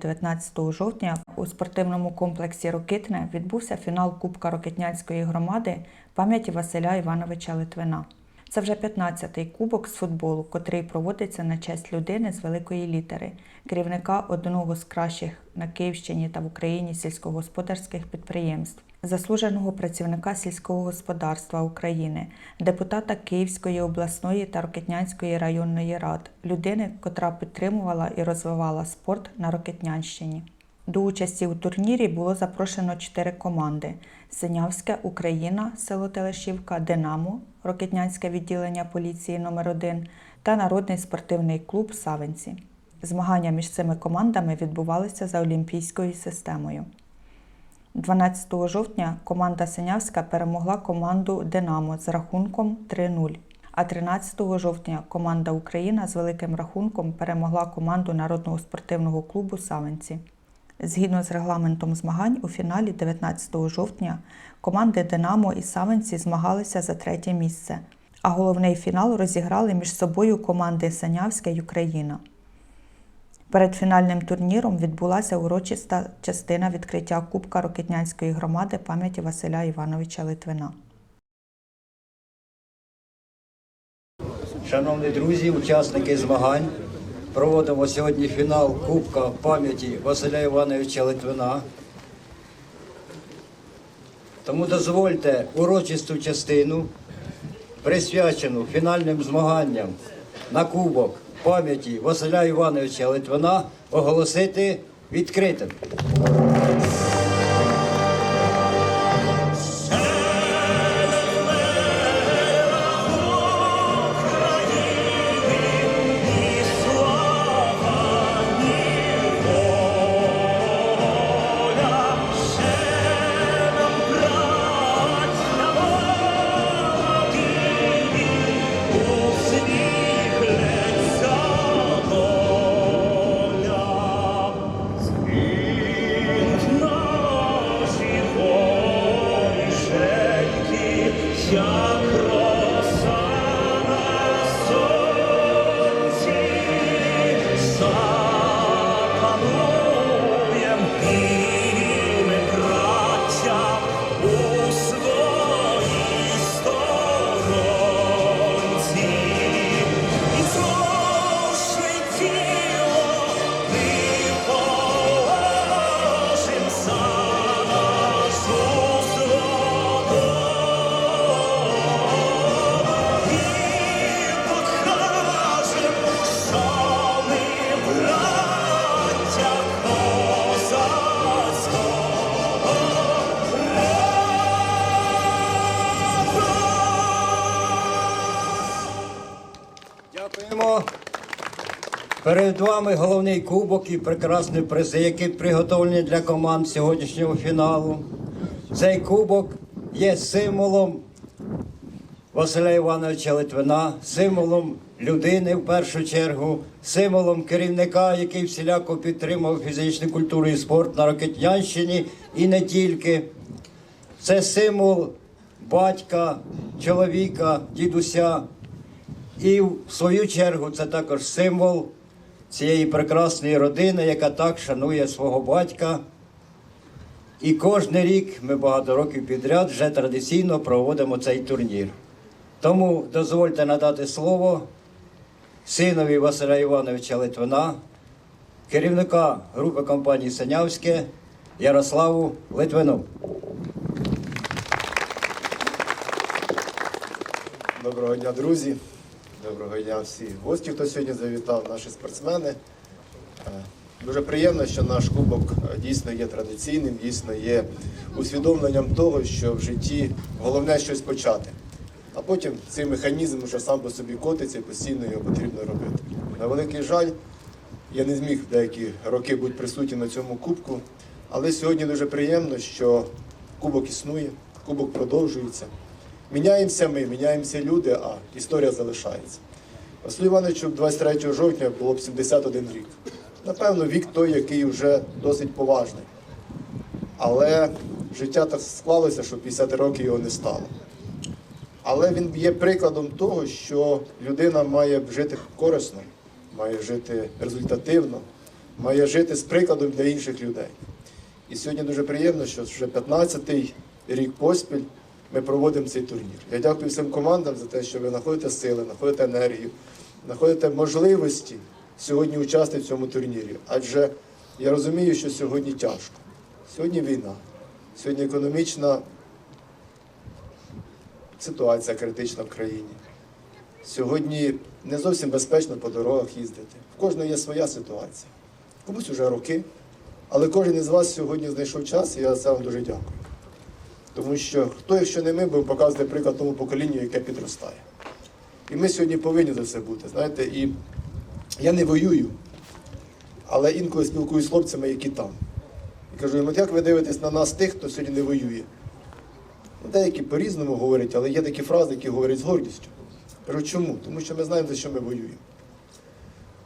19 жовтня у спортивному комплексі Рокитне відбувся фінал Кубка Рокитнянської громади пам'яті Василя Івановича Литвина. Це вже 15-й кубок з футболу, котрий проводиться на честь людини з великої літери, керівника одного з кращих на Київщині та в Україні сільськогосподарських підприємств, заслуженого працівника сільського господарства України, депутата Київської обласної та Рокитнянської районної рад, людини, котра підтримувала і розвивала спорт на Рокитнянщині. До участі у турнірі було запрошено чотири команди: Синявська, Україна, село Телешівка, Динамо, Рокетнянське відділення поліції номер 1 та Народний спортивний клуб Савинці. Змагання між цими командами відбувалися за олімпійською системою. 12 жовтня команда Синявська перемогла команду Динамо з рахунком 3-0. А 13 жовтня команда Україна з великим рахунком перемогла команду Народного спортивного клубу Савинці. Згідно з регламентом змагань, у фіналі 19 жовтня команди Динамо і Савинці змагалися за третє місце, а головний фінал розіграли між собою команди Санявська й Україна. Перед фінальним турніром відбулася урочиста частина відкриття Кубка Рокетнянської громади пам'яті Василя Івановича Литвина. Шановні друзі, учасники змагань, проводимо сьогодні фінал Кубка пам'яті Василя Івановича Литвина. Тому дозвольте урочисту частину, присвячену фінальним змаганням на Кубок пам'яті Василя Івановича Литвина, оголосити відкритим. Перед вами головний кубок і прекрасні призи, які приготовлені для команд сьогоднішнього фіналу. Цей кубок є символом Василя Івановича Литвина, символом людини в першу чергу, символом керівника, який всіляко підтримав фізичну культуру і спорт на Рокетнянщині і не тільки. Це символ батька, чоловіка, дідуся. І в свою чергу це також символ цієї прекрасної родини, яка так шанує свого батька. І кожен рік ми багато років підряд вже традиційно проводимо цей турнір. Тому дозвольте надати слово синові Василя Івановича Литвина, керівника групи компанії Санявське Ярославу Литвину. Доброго дня, друзі. Доброго дня всі гості, хто сьогодні завітав, наші спортсмени. Е, Дуже приємно, що наш кубок е, дійсно є традиційним, дійсно є усвідомленням того, що в житті головне щось почати. А потім цей механізм вже сам по собі котиться і постійно його потрібно робити. На великий жаль, я не зміг деякі роки бути присутнім на цьому кубку, але сьогодні дуже приємно, що кубок існує, кубок продовжується. Міняємося ми, міняємося люди, а історія залишається. Василю Івановичу 23 жовтня було б 71 рік. Напевно, вік той, який вже досить поважний. Але життя так склалося, що 50 років його не стало. Але він є прикладом того, що людина має жити корисно, має жити результативно, має жити з прикладом для інших людей. І сьогодні дуже приємно, що вже 15-й рік поспіль ми проводимо цей турнір. Я дякую всім командам за те, що ви знаходите сили, знаходите енергію, знаходите можливості сьогодні участвувати в цьому турнірі. Адже я розумію, що сьогодні тяжко. Сьогодні війна, сьогодні економічна ситуація критична в країні. Сьогодні не зовсім безпечно по дорогах їздити. В кожного є своя ситуація. Комусь вже роки. Але кожен із вас сьогодні знайшов час, і я за вам дуже дякую. Тому що хто, якщо не ми, будемо показувати приклад тому поколінню, яке підростає. І ми сьогодні повинні за це бути. Знаєте, і я не воюю, але інколи спілкуюся з хлопцями, які там. І кажу їм, от як ви дивитесь на нас тих, хто сьогодні не воює? Ну, Деякі по-різному говорять, але є такі фрази, які говорять з гордістю. Кажу, чому? Тому що ми знаємо, за що ми воюємо.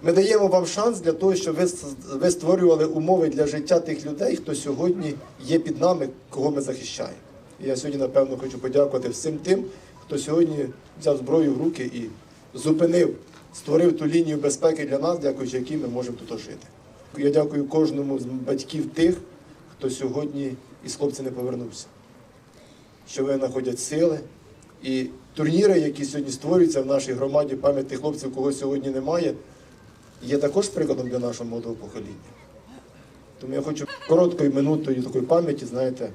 Ми даємо вам шанс для того, щоб ви, ви створювали умови для життя тих людей, хто сьогодні є під нами, кого ми захищаємо. І я сьогодні, напевно, хочу подякувати всім тим, хто сьогодні взяв зброю в руки і зупинив, створив ту лінію безпеки для нас, дякуючи якій ми можемо тут жити. Я дякую кожному з батьків тих, хто сьогодні із хлопця не повернувся. Що ви знаходять сили. І турніри, які сьогодні створюються в нашій громаді, пам'ять тих хлопців, кого сьогодні немає, є також прикладом для нашого молодого покоління. Тому я хочу короткою минутою такої пам'яті, знаєте,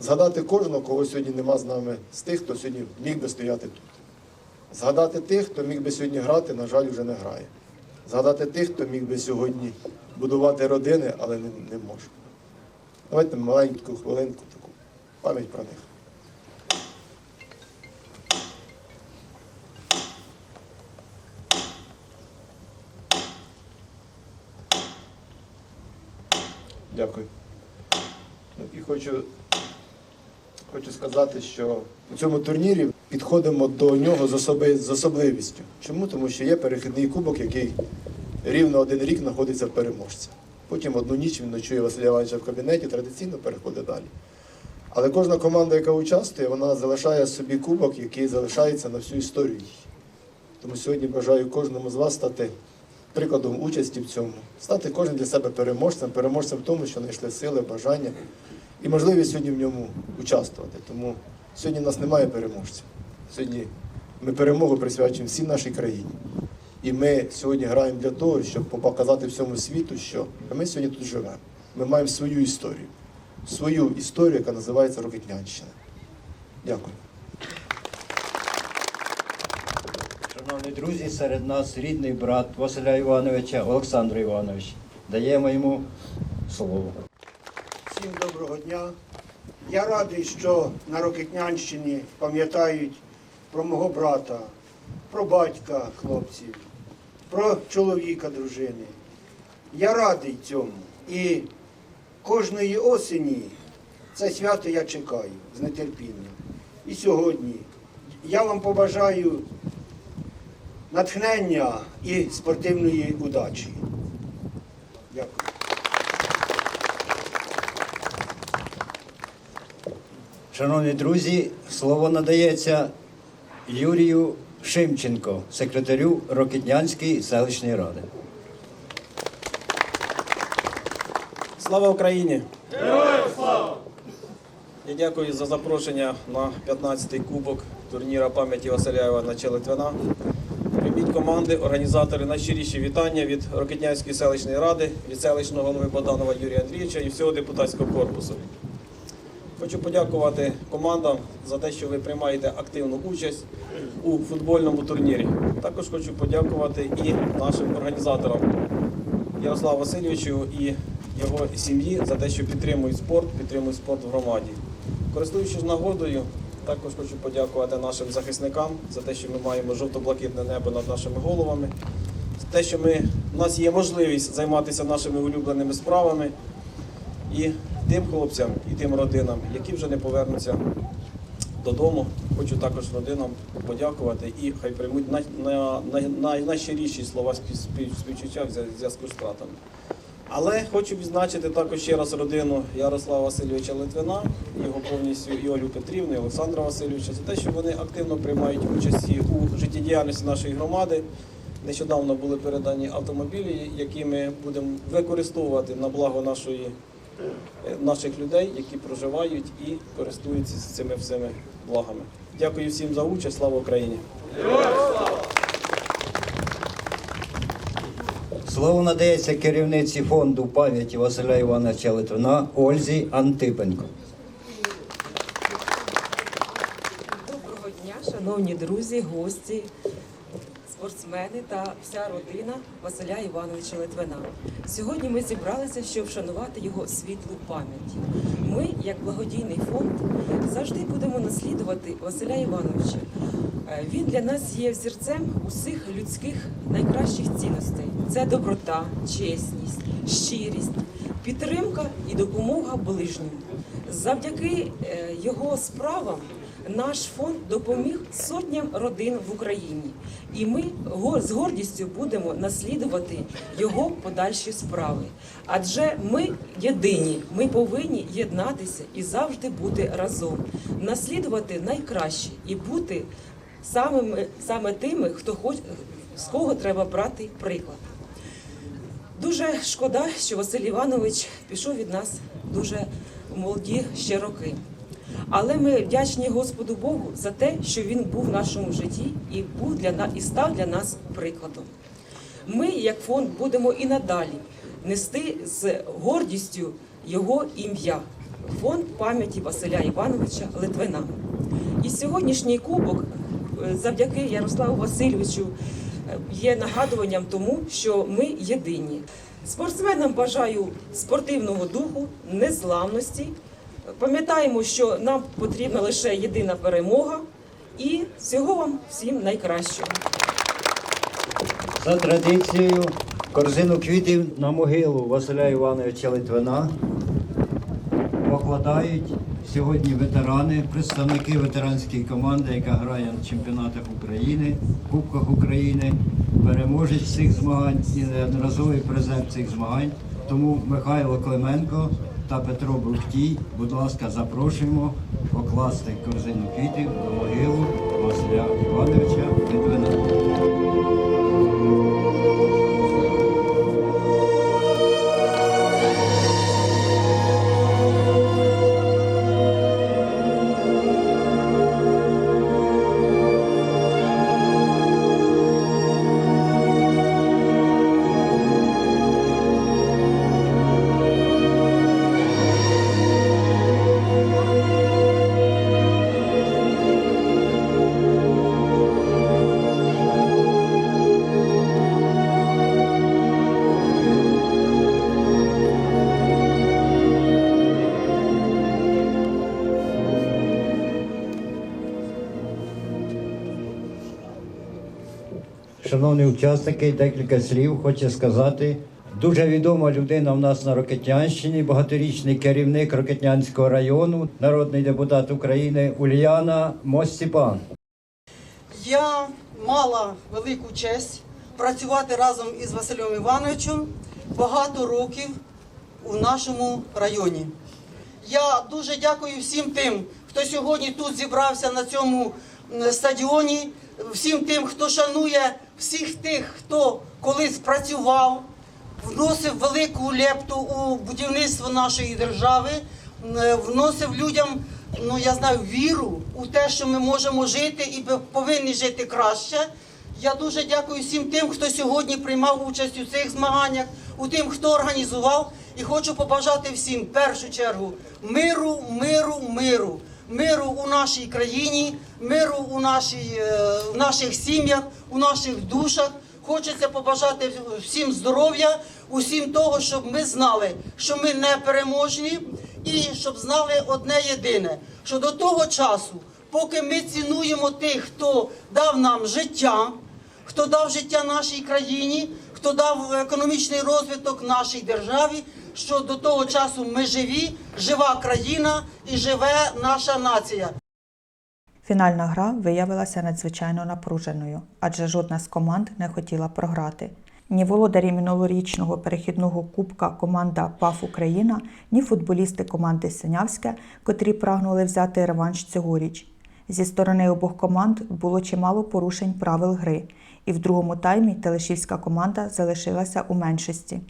згадати кожного, кого сьогодні нема з нами, з тих, хто сьогодні міг би стояти тут. Згадати тих, хто міг би сьогодні грати, на жаль, вже не грає. Згадати тих, хто міг би сьогодні будувати родини, але не, не може. Давайте маленьку хвилинку таку пам'ять про них. Дякую. Ну, і хочу, хочу сказати, що у цьому турнірі підходимо до нього з, особи, з особливістю. Чому? Тому що є перехідний кубок, який рівно один рік знаходиться в переможці. Потім одну ніч він ночує Василя Івановича в кабінеті, традиційно переходить далі. Але кожна команда, яка участвує, вона залишає собі кубок, який залишається на всю історію. Тому сьогодні бажаю кожному з вас стати прикладом участі в цьому, стати кожен для себе переможцем, переможцем в тому, що знайшли сили, бажання і можливість сьогодні в ньому участвувати. Тому сьогодні в нас немає переможців. Сьогодні ми перемогу присвячуємо всій нашій країні. І ми сьогодні граємо для того, щоб показати всьому світу, що ми сьогодні тут живемо. Ми маємо свою історію, свою історію, яка називається Рокетнянщина. Дякую. Шановні друзі, серед нас рідний брат Василя Івановича Олександр Іванович. Даємо йому слово. Доброго дня. Я радий, що на Рокетнянщині пам'ятають про мого брата, про батька хлопців, про чоловіка дружини. Я радий цьому. І кожної осені це свято я чекаю з нетерпінням. І сьогодні я вам побажаю натхнення і спортивної удачі. Дякую. Шановні друзі, слово надається Юрію Шимченко, секретарю Рокетнянської селищної ради. Слава Україні! Героям слава! Я дякую за запрошення на 15-й кубок турніра пам'яті Василя Івановича Литвина. Прийміть команди, організатори найщиріші вітання від Рокетнянської селищної ради, від селищного голови Богданова Юрія Андрійовича і всього депутатського корпусу. Хочу подякувати командам за те, що ви приймаєте активну участь у футбольному турнірі. Також хочу подякувати і нашим організаторам Ярославу Васильовичу і його сім'ї за те, що підтримують спорт, підтримують спорт в громаді. Користуючись нагодою, також хочу подякувати нашим захисникам за те, що ми маємо жовто-блакитне небо над нашими головами, за те, що ми, у нас є можливість займатися нашими улюбленими справами і тим хлопцям, і тим родинам, які вже не повернуться додому. Хочу також родинам подякувати і хай приймуть най, на, на, най, найщиріші слова спів- спів- співчуття в зв'язку з втратами. Але хочу відзначити також ще раз родину Ярослава Васильовича Литвина, його повністю і Олю Петрівну, і Олександра Васильовича за те, що вони активно приймають участь у життєдіяльності нашої громади, Нещодавно були передані автомобілі, які ми будемо використовувати на благо нашої, наших людей, які проживають і користуються цими всіми благами. Дякую всім за участь. Слава Україні! Слово надається керівниці фонду пам'яті Василя Івановича Литвина Ользі Антипенко. Доброго дня, шановні друзі, гості, спортсмени та вся родина Василя Івановича Литвина. Сьогодні ми зібралися, щоб вшанувати його світлу пам'ять. Ми, як благодійний фонд, завжди будемо наслідувати Василя Івановича. Е, Він для нас є взірцем усіх людських найкращих цінностей: це доброта, чесність, щирість, підтримка і допомога ближнім. Завдяки е, його справам наш фонд допоміг сотням родин в Україні, і ми з гордістю будемо наслідувати його подальші справи. Адже ми єдині, ми повинні єднатися і завжди бути разом, наслідувати найкраще і бути самими саме тими, хто хоч з кого треба брати приклад. Дуже шкода, що Василь Іванович пішов від нас дуже молоді ще роки. Але ми вдячні Господу Богу за те, що він був в нашому житті і був для нас і став для нас прикладом. Ми, як фонд, будемо і надалі нести з гордістю його ім'я фонд пам'яті Василя Івановича Литвина. І сьогоднішній кубок, е, завдяки Ярославу Васильовичу, е, є нагадуванням тому, що ми єдині. Спортсменам бажаю спортивного духу, незламності. Пам'ятаємо, що нам потрібна лише єдина перемога. І всього вам всім найкращого. За традицією корзину квітів на могилу Василя Івановича Литвина покладають сьогодні ветерани, представники ветеранської команди, яка грає на чемпіонатах України, Кубках України, переможець цих змагань і неодноразовий призер цих змагань. Тому Михайло Клименко та Петро Бухтій, будь ласка, запрошуємо покласти корзину квітів до могилу Василя Івановича Литвина. Шановні учасники, декілька слів хочу сказати. Дуже відома людина в нас на Рокетнянщині, багаторічний керівник Рокетнянського району, народний депутат України Ульяна Мостіпан. Я мала велику честь працювати разом із Василем Івановичем багато років у нашому районі. Я дуже дякую всім тим, хто сьогодні тут зібрався на цьому стадіоні, всім тим, хто шанує всіх тих, хто колись працював, вносив велику лепту у будівництво нашої держави, вносив людям, ну я знаю, віру у те, що ми можемо жити і пов- повинні жити краще. Я дуже дякую всім тим, хто сьогодні приймав участь у цих змаганнях, у тим, хто організував. І хочу побажати всім в першу чергу миру, миру, миру, миру у нашій країні, миру у нашій, е, в наших сім'ях, у наших душах. Хочеться побажати всім здоров'я, усім того, щоб ми знали, що ми не переможні, і щоб знали одне єдине, що до того часу, поки ми цінуємо тих, хто дав нам життя, хто дав життя нашій країні, хто дав економічний розвиток нашій державі, що до того часу ми живі, жива країна і живе наша нація. Фінальна гра виявилася надзвичайно напруженою, адже жодна з команд не хотіла програти. Ні володарі минулорічного перехідного кубка команда ПАФ Україна, ні футболісти команди Синявське, котрі прагнули взяти реванш цьогоріч. Зі сторони обох команд було чимало порушень правил гри, і в другому таймі Телешівська команда залишилася у меншості.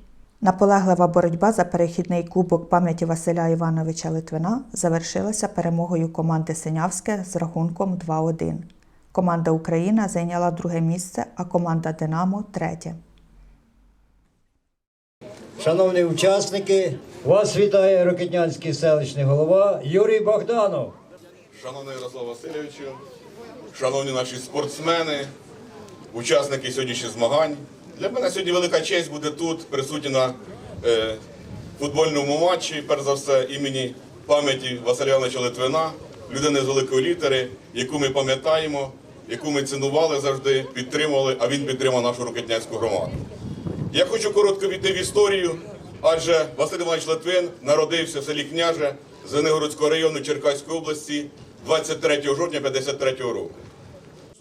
Наполеглива боротьба за перехідний кубок пам'яті Василя Івановича Литвина завершилася перемогою команди Синявське з рахунком 2-1. Команда Україна зайняла друге місце, а команда Динамо третє. Шановні учасники, вас вітає Рокетнянський селищний голова Юрій Богданов. Шановний Ярослав Васильовичу, шановні наші спортсмени, учасники сьогоднішніх змагань. Для мене сьогодні велика честь бути тут, присутні на е, футбольному матчі, перш за все, імені пам'яті Василя Івановича Литвина, людини з великої літери, яку ми пам'ятаємо, яку ми цінували завжди, підтримували, а він підтримав нашу Рокетнянську громаду. Я хочу коротко війти в історію, адже Василь Іванович Литвин народився в селі Княже Звенигородського району Черкаської області 23 жовтня 53 року.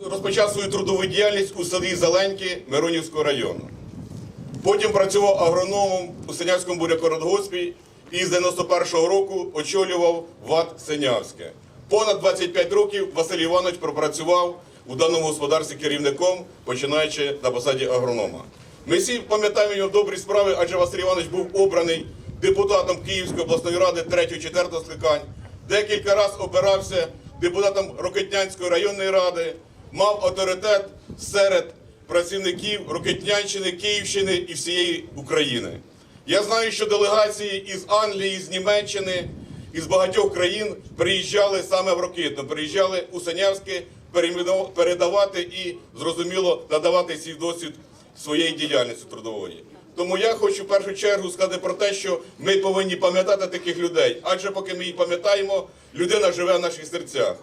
Розпочав свою трудову діяльність у селі Зеленьки Миронівського району. Потім працював агрономом у Синявському бурякородгоспі і з 91-го року очолював ВАД Синявське. Понад 25 років Василь Іванович пропрацював у даному господарстві керівником, починаючи на посаді агронома. Ми всі пам'ятаємо його добрі справи, адже Василь Іванович був обраний депутатом Київської обласної ради 3-4 скликань, декілька разів обирався депутатом Рокетнянської районної ради, мав авторитет серед працівників Рокетнянщини, Київщини і всієї України. Я знаю, що делегації із Англії, з Німеччини, із багатьох країн приїжджали саме в Рокитно, приїжджали у Санявське передавати і, зрозуміло, надавати свій досвід своєї діяльності трудової. Тому я хочу в першу чергу сказати про те, що ми повинні пам'ятати таких людей, адже поки ми їх пам'ятаємо, людина живе в наших серцях.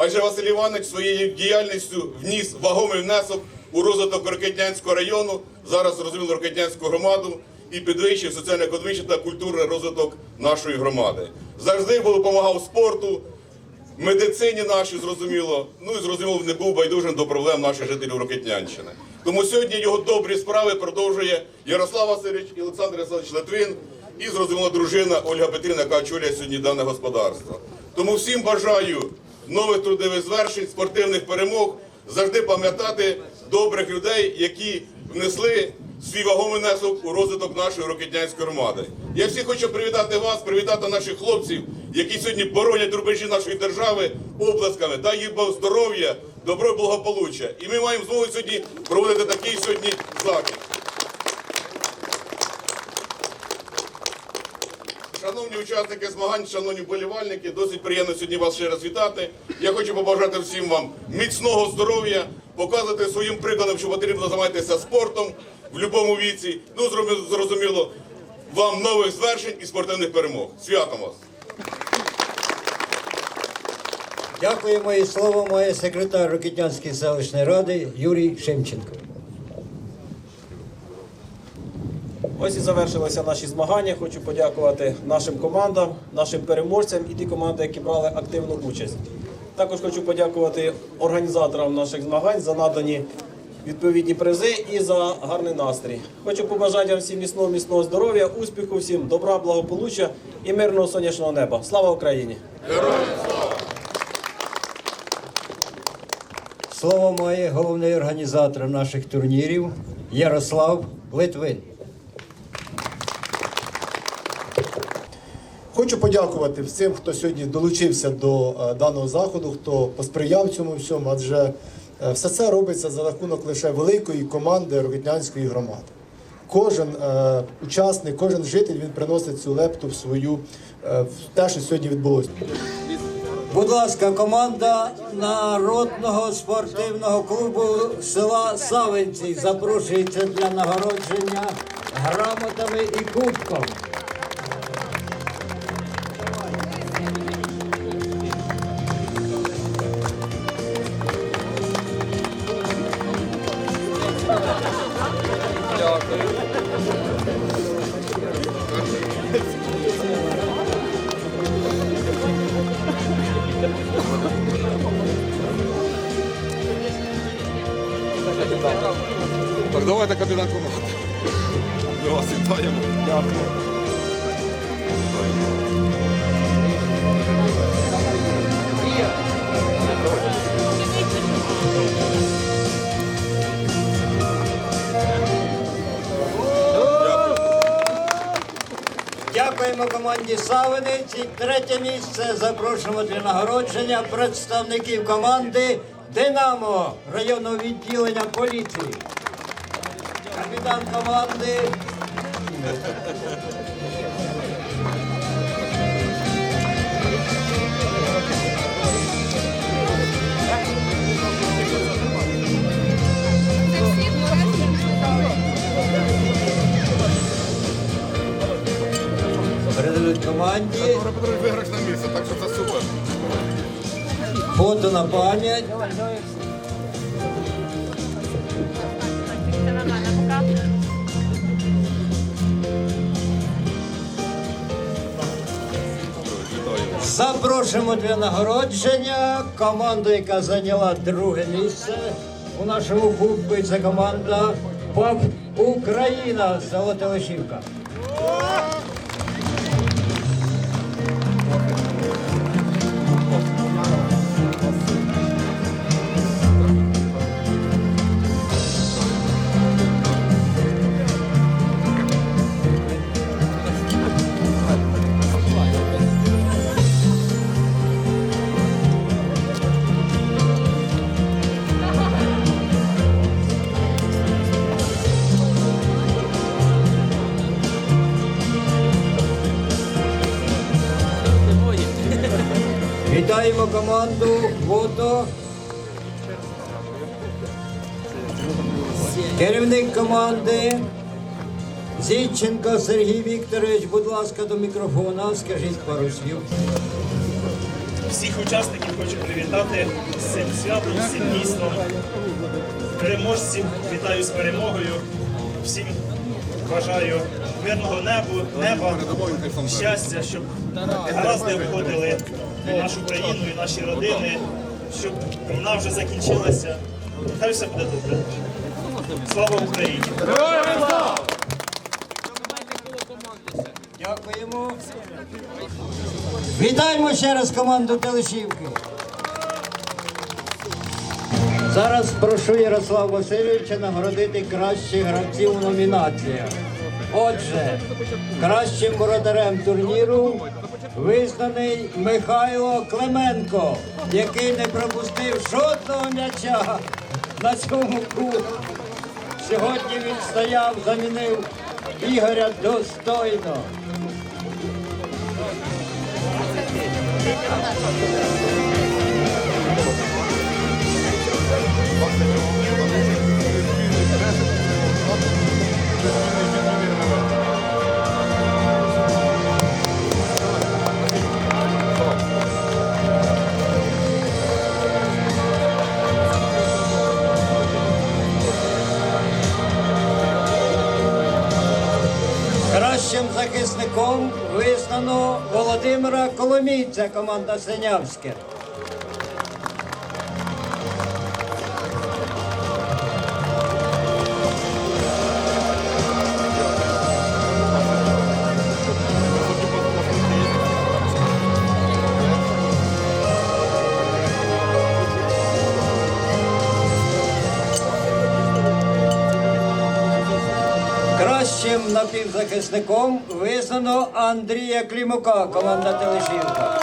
Адже Василь Іванович своєю діяльністю вніс вагомий внесок у розвиток Рокетнянського району, зараз зрозуміло Рокетнянську громаду і підвищив соціально-економічний та культурний розвиток нашої громади. Завжди був допомагав спорту, медицині нашій, зрозуміло, ну і зрозуміло, не був байдужим до проблем наших жителів Рокетнянщини. Тому сьогодні його добрі справи продовжує Ярослав Васильович і Олександр Ярославович Литвин і зрозуміло дружина Ольга Петрівна, яка очолює сьогодні дане господарство. Тому всім бажаю нових трудових звершень, спортивних перемог, завжди пам'ятати добрих людей, які внесли свій вагомий внесок у розвиток нашої рокетнянської громади. Я всіх хочу привітати вас, привітати наших хлопців, які сьогодні боронять рубежі нашої держави обласками. Дай їм здоров'я, добро і благополуччя. І ми маємо змогу сьогодні проводити такий сьогодні захід. Шановні учасники змагань, шановні вболівальники, досить приємно сьогодні вас ще раз вітати. Я хочу побажати всім вам міцного здоров'я, показати своїм прикладом, що потрібно займатися спортом в будь-якому віці. Ну, зрозуміло- вам нових звершень і спортивних перемог. Святом вас! Дякуємо і слово має секретар Рокетнянської селищної ради Юрій Шимченко. Ось і завершилися наші змагання. Хочу подякувати нашим командам, нашим переможцям і ті команди, які брали активну участь. Також хочу подякувати організаторам наших змагань за надані відповідні призи і за гарний настрій. Хочу побажати вам всім міцного, міцного здоров'я, успіху, всім добра, благополуччя і мирного сонячного неба. Слава Україні! Слово має головний організатор наших турнірів Ярослав Литвин. Хочу подякувати всім, хто сьогодні долучився до е, даного заходу, хто посприяв цьому всьому, адже е, все це робиться за рахунок лише великої команди Рокетнянської громади. Кожен е, учасник, кожен житель він приносить цю лепту в свою е, в те, що сьогодні відбулося. Будь ласка, команда народного спортивного клубу села Савинці запрошується для нагородження грамотами і кубком. Дякуємо команді Савинець. І третє місце запрошуємо для нагородження представників команди Динамо районного відділення поліції. Капітан команди. Передають команді. Виграшне місце, так що це супер. Фото на пам'ять. Запрошуємо для нагородження команду, яка зайняла друге місце у нашому кубку. Це команда ПАП Україна Золотолишівка. Вітаємо команду фото. Керівник команди Зідченко Сергій Вікторович, будь ласка, до мікрофона, скажіть пару слів. Всіх учасників хочу привітати з цим святом, з цим дійством. Переможців вітаю з перемогою. Всім бажаю мирного небу, неба, щастя, щоб гаразди обходили нашу країну і наші родини, щоб війна вже закінчилася. Хай все буде добре. Слава Україні! Дякуємо. Вітаємо ще раз команду Телешівки. Зараз прошу Ярослава Васильовича нагородити кращих гравців у номінаціях. Отже, кращим воротарем турніру визнаний Михайло Клименко, який не пропустив жодного м'яча на цьому кубку. Сьогодні він стояв, замінив Ігоря достойно. Кращим захисником визнано Володимира Коломійця, команда Синявське. Напівзахисником визнано Андрія Клімука, команда Телешівка.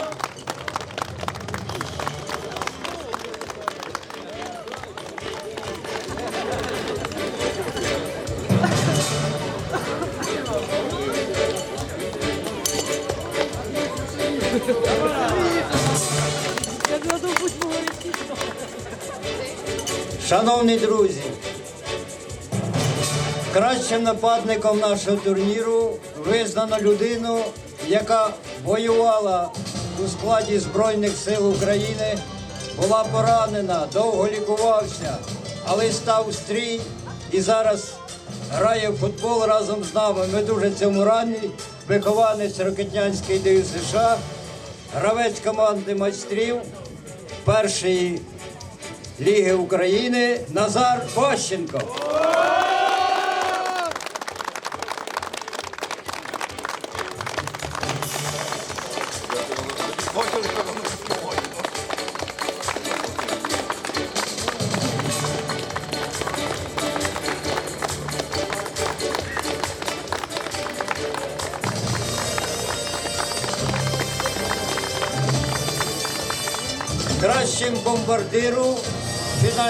Шановні друзі, кращим нападником нашого турніру визнано людину, яка воювала у складі Збройних сил України, була поранена, довго лікувався, але став стрій і зараз грає в футбол разом з нами. Ми дуже цьому раді. Вихованець Рокетнянської ДЮ США, гравець команди майстрів першої Ліги України Назар Пащенко.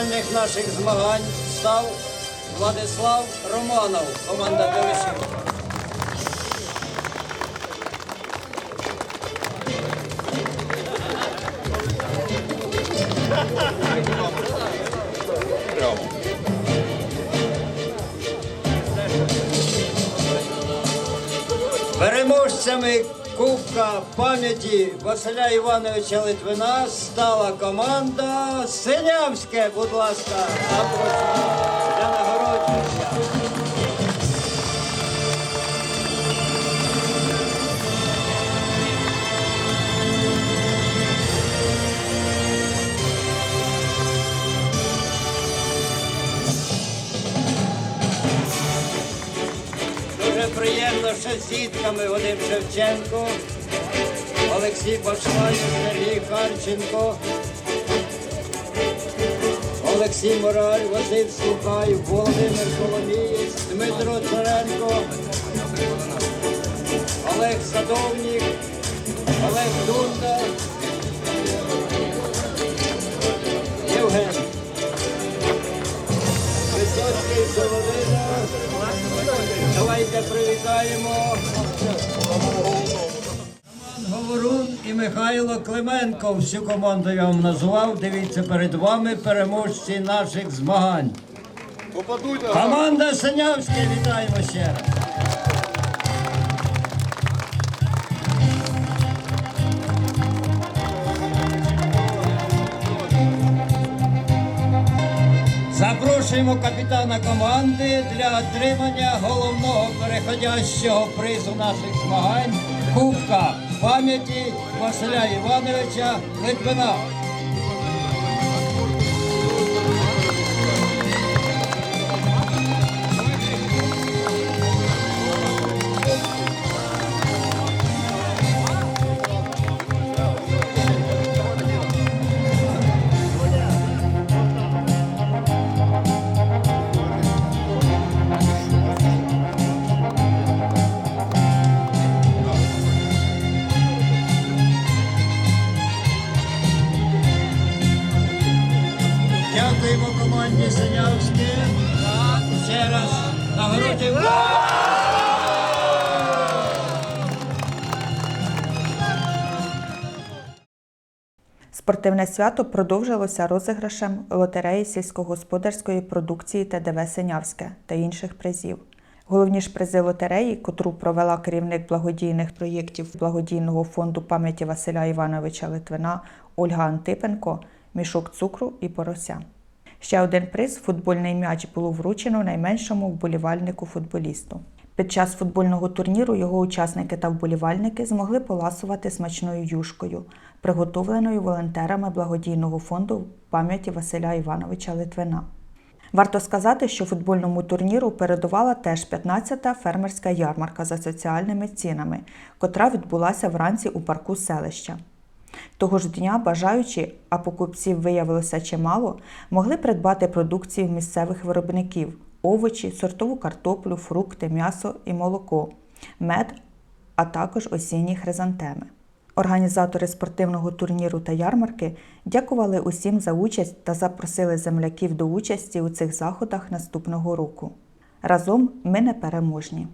Фінальних наших змагань став Владислав Романов, команда ТВС. Переможцями Кубка пам'яті Василя Івановича Литвина стала команда Синявське, будь ласка, запрошую дітками Вадим Шевченко, Олексій Башлай, Сергій Харченко, Олексій Мораль, Василь Слухай, Володимир Коломієць, Дмитро Царенко, Олег Садовнік, Олег Дунда, Давайте привітаємо. Говорун і Михайло Клименко. Всю команду я вам назвав. Дивіться перед вами переможці наших змагань. Команда Синявська, вітаємо ще раз. Запрошуємо капітана команди для отримання головного переходящого призу наших змагань Кубка пам'яті Василя Івановича Литвина. Спортивне свято продовжилося розіграшем лотереї сільськогосподарської продукції ТДВ Синявське та інших призів. Головні ж призи лотереї, котру провела керівник благодійних проєктів благодійного фонду пам'яті Василя Івановича Литвина Ольга Антипенко, мішок цукру і порося. Ще один приз футбольний м'яч було вручено найменшому вболівальнику футболісту. Під час футбольного турніру його учасники та вболівальники змогли поласувати смачною юшкою, приготовленою волонтерами благодійного фонду пам'яті Василя Івановича Литвина. Варто сказати, що футбольному турніру передувала теж 15-та фермерська ярмарка за соціальними цінами, котра відбулася вранці у парку селища. Того ж дня бажаючі, а покупців виявилося чимало, могли придбати продукцію місцевих виробників овочі, сортову картоплю, фрукти, м'ясо і молоко, мед, а також осінні хризантеми. Організатори спортивного турніру та ярмарки дякували усім за участь та запросили земляків до участі у цих заходах наступного року. Разом ми непереможні.